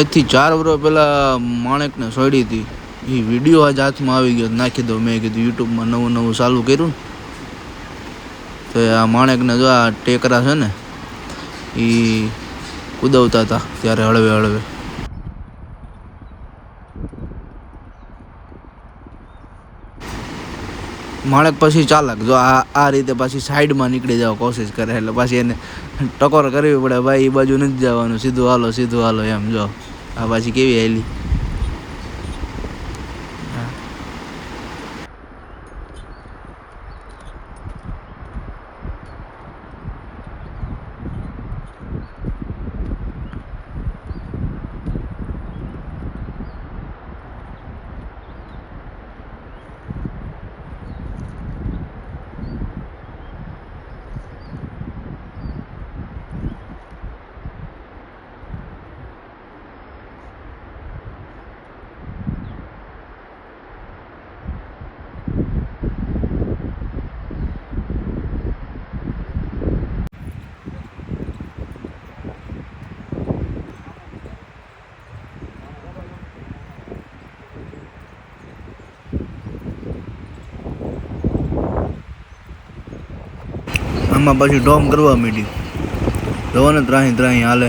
આજથી ચાર વર્ષ પહેલાં માણેકને સોડી હતી. એ વીડિયો આજ હાથમાં આવી ગયો. નાખી દો, મેં કીધું યુટ્યુબમાં નવું નવું ચાલુ કર્યું. તો આ માણેકને જો આ ટેકરા છે ને, એ કુદવતા હતા ત્યારે હળવે હળવે. માણેક પછી ચાલક, જો આ આ રીતે પાછી સાઈડમાં નીકળી જવા કોશિશ કરે, એટલે પાછી એને ટકોર કરવી પડે, ભાઈ એ બાજુ નથી જવાનું, સીધું હાલો સીધું હાલો, એમ, જો. આ પાછી કેવી આવેલી આમાં પછી ડોમ કરવા માંડી ડોને ત્રાહી ત્રાહી હાલે.